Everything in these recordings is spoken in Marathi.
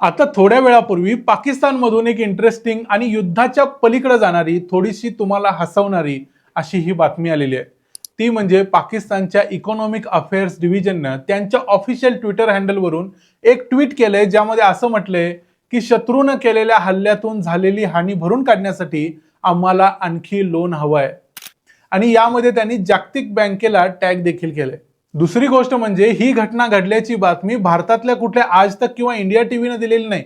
आता थोड्या वेळापूर्वी पाकिस्तानमधून एक इंटरेस्टिंग आणि युद्धाच्या पलीकडे जाणारी थोडीशी तुम्हाला हसवणारी अशी ही बातमी आलेली आहे. ती म्हणजे पाकिस्तानच्या इकॉनॉमिक अफेअर्स डिव्हिजननं त्यांच्या ऑफिशियल ट्विटर हँडलवरून एक ट्विट केलंय ज्यामध्ये असं म्हटलंय की शत्रूनं केलेल्या हल्ल्यातून झालेली हानी भरून काढण्यासाठी आम्हाला आणखी लोन हवं आहे आणि यामध्ये त्यांनी जागतिक बँकेला टॅग देखील केलंय. दुसरी गोष्ट म्हणजे ही घटना घडल्याची बातमी भारतातल्या कुठल्या आज तक किंवा इंडिया टीव्हीनं दिलेली नाही.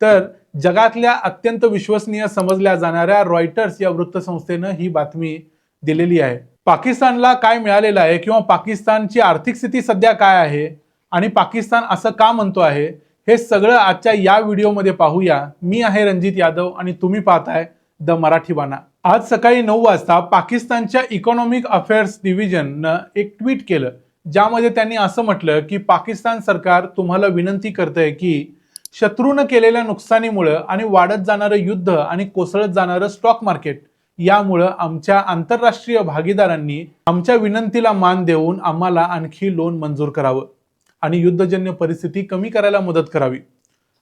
तर जगातल्या अत्यंत विश्वसनीय समजल्या जाणाऱ्या रॉयटर्स या वृत्तसंस्थेनं ही बातमी दिलेली आहे. पाकिस्तानला काय मिळालेलं आहे किंवा पाकिस्तानची आर्थिक स्थिती सध्या काय आहे आणि पाकिस्तान असं का म्हणतो आहे हे सगळं आजच्या या व्हिडिओमध्ये पाहूया. मी आहे रणजित यादव आणि तुम्ही पाहताय द मराठी बाणा. आज सकाळी नऊ वाजता पाकिस्तानच्या इकॉनॉमिक अफेअर्स डिव्हिजननं एक ट्विट केलं ज्यामध्ये त्यांनी असं म्हटलं की पाकिस्तान सरकार तुम्हाला विनंती करतंय की शत्रूनं केलेल्या नुकसानीमुळं आणि वाढत जाणारं युद्ध आणि कोसळत जाणारं स्टॉक मार्केट यामुळं आमच्या आंतरराष्ट्रीय भागीदारांनी आमच्या विनंतीला मान देऊन आम्हाला आणखी लोन मंजूर करावं आणि युद्धजन्य परिस्थिती कमी करायला मदत करावी.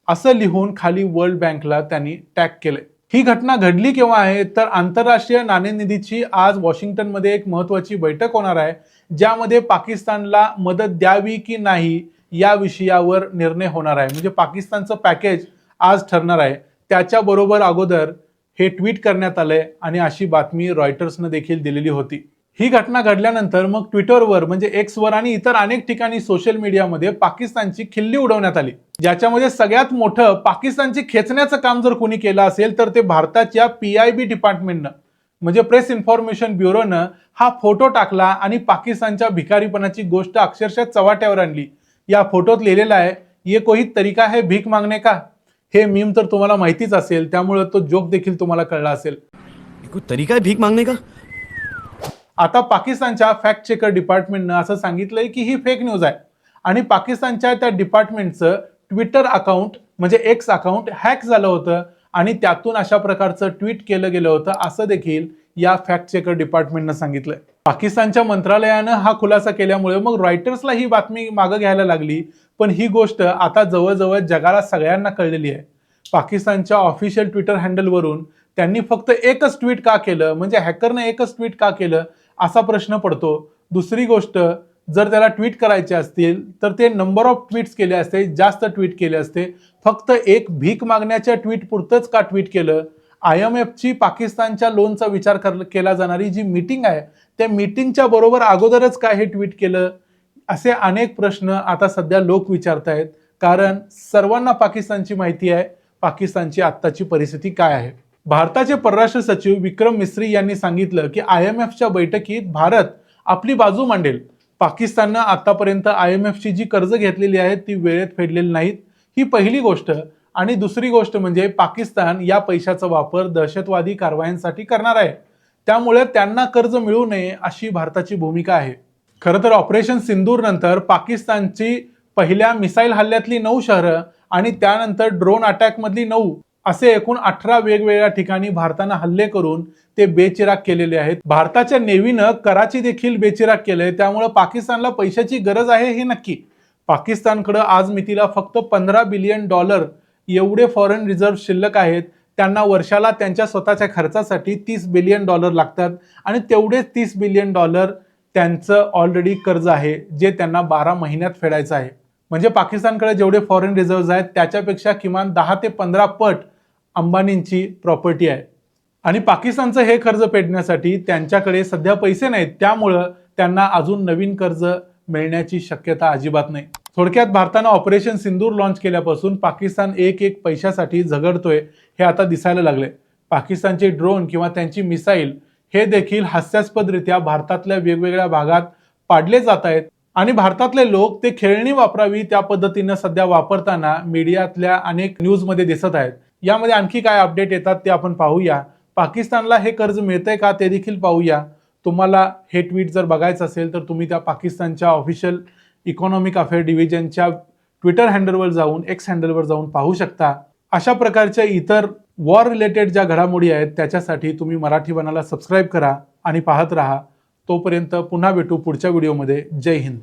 असं लिहून खाली वर्ल्ड बँकला त्यांनी टॅग केलंय. ही घटना घडली केव्हा आहे? तर आंतरराष्ट्रीय नाणेनिधीची आज वॉशिंग्टनमध्ये एक महत्वाची बैठक होणार आहे ज्यामध्ये पाकिस्तानला मदत द्यावी की नाही या विषयावर निर्णय होणार आहे. म्हणजे पाकिस्तानचं पॅकेज आज ठरणार आहे. त्याच्याबरोबर अगोदर हे ट्विट करण्यात आलंय आणि अशी बातमी रॉयटर्सनं देखील दिलेली होती. ही घटना घडल्यानंतर मग ट्विटरवर म्हणजे एक्सवर आणि इतर अनेक ठिकाणी सोशल मीडियामध्ये पाकिस्तानची खिल्ली उडवण्यात आली. ज्याच्यामध्ये सगळ्यात मोठं पाकिस्तानची खेचण्याचं काम जर कोणी केलं असेल तर ते भारताच्या पी आय बी डिपार्टमेंटनं म्हणजे प्रेस इन्फॉर्मेशन ब्युरोनं हा फोटो टाकला आणि पाकिस्तानच्या भिकारीपणाची गोष्ट अक्षरशः चव्हाट्यावर आणली. या फोटोत लिहिलेला आहे ये कोही तरीका है भीक मागणे का? हे मीम तर तुम्हाला माहितीच असेल त्यामुळे तो जोक देखील तुम्हाला कळला असेल. तरीका है भीख का? आता पाकिस्तानच्या फॅक्ट चेकर डिपार्टमेंटनं असं सांगितलंय की ही फेक न्यूज आहे. आणि पाकिस्तानच्या त्या डिपार्टमेंटचं ट्विटर अकाउंट म्हणजे एक्स अकाउंट हॅक झालं होतं आणि त्यातून अशा प्रकारचं ट्विट केलं गेलं होतं असं देखील या फॅक्ट चेकर डिपार्टमेंटनं सांगितलंय. पाकिस्तानच्या मंत्रालयानं हा खुलासा केल्यामुळे मग रॉयटर्सला ही बातमी मागं घ्यायला लागली पण ही गोष्ट आता जवळजवळ जगाला सगळ्यांना कळलेली आहे. पाकिस्तानच्या ऑफिशियल ट्विटर हँडलवरून त्यांनी फक्त एकच ट्विट का केलं म्हणजे हॅकरनं एकच ट्विट का केलं असा प्रश्न पडतो. दुसरी गोष्ट जर त्याला ट्विट करायचे असतील तर ते नंबर ऑफ ट्विट्स केले असते जास्त ट्विट केले असते. फक्त एक भीक मागण्याच्या ट्विट पुरतंच का ट्विट केलं? आय एम एफची पाकिस्तानच्या लोनचा विचार कर केला जाणारी जी मीटिंग आहे त्या मीटिंगच्या बरोबर अगोदरच काय हे ट्विट केलं? असे अनेक प्रश्न आता सध्या लोक विचारतायत. कारण सर्वांना पाकिस्तानची माहिती आहे. पाकिस्तानची आत्ताची परिस्थिती काय आहे? भारताचे परराष्ट्र सचिव विक्रम मिस्री यांनी सांगितलं की आय एम एफच्या बैठकीत भारत आपली बाजू मांडेल. पाकिस्ताननं आतापर्यंत आय एम एफची जी कर्ज घेतलेली आहेत ती वेळेत फेडलेली नाहीत. ही पहिली गोष्ट. आणि दुसरी गोष्ट म्हणजे पाकिस्तान या पैशाचा वापर दहशतवादी कारवायांसाठी करणार आहे. त्यामुळे त्यांना कर्ज मिळू नये अशी भारताची भूमिका आहे. खरं तर ऑपरेशन सिंदूर नंतर पाकिस्तानची पहिल्या मिसाईल हल्ल्यातली नऊ शहरं आणि त्यानंतर ड्रोन अटॅकमधली नऊ असे एकूण अठरा वेगवेगळ्या ठिकाणी भारतानं हल्ले करून ते बेचिराग केलेले आहेत. भारताच्या नेव्हीनं कराची देखील बेचिराग केलंय. त्यामुळे पाकिस्तानला पैशाची गरज आहे हे नक्की. पाकिस्तानकडं आज मितीला फक्त पंधरा बिलियन डॉलर एवढे फॉरेन रिझर्व्ह शिल्लक आहेत. त्यांना वर्षाला त्यांच्या स्वतःच्या खर्चासाठी तीस बिलियन डॉलर लागतात. आणि तेवढेच तीस बिलियन डॉलर त्यांचं ऑलरेडी कर्ज आहे जे त्यांना बारा महिन्यात फेडायचं आहे. म्हणजे पाकिस्तानकडे जेवढे फॉरेन रिझर्व्ह आहेत त्याच्यापेक्षा किमान दहा ते पंधरा पट अंबानींची प्रॉपर्टी आहे. आणि पाकिस्तानचं हे कर्ज फेडण्यासाठी त्यांच्याकडे सध्या पैसे नाहीत. त्यामुळं त्यांना अजून नवीन कर्ज मिळण्याची शक्यता अजिबात नाही. थोडक्यात भारतानं ऑपरेशन सिंदूर लॉन्च केल्यापासून पाकिस्तान एक एक पैशासाठी झगडतोय हे आता दिसायला लागले पाकिस्तानचे ड्रोन किंवा त्यांची मिसाईल हे देखील हास्यास्पदरित्या भारतातल्या वेगवेगळ्या भागात पाडले जात आहेत. आणि भारतातले लोक ते खेळणी वापरावी त्या पद्धतीनं सध्या वापरताना मीडियातल्या अनेक न्यूजमध्ये दिसत आहेत. यामध्ये आणखी काय अपडेट येतात ते आपण पाहूया. पाकिस्तानला हे कर्ज मिळतंय का ते देखील पाहूया. तुम्हाला हे ट्विट जर बघायचं असेल तर तुम्ही त्या पाकिस्तानच्या ऑफिशियल इकॉनॉमिक अफेअर डिव्हिजनच्या ट्विटर हँडलवर जाऊन एक्स हँडलवर जाऊन पाहू शकता. अशा प्रकारच्या इतर वॉर रिलेटेड ज्या घडामोडी आहेत त्याच्यासाठी तुम्ही मराठी बनाला सबस्क्राईब करा आणि पाहत राहा. तोपर्यंत पुन्हा भेटू पुढच्या व्हिडिओमध्ये जय हिंद.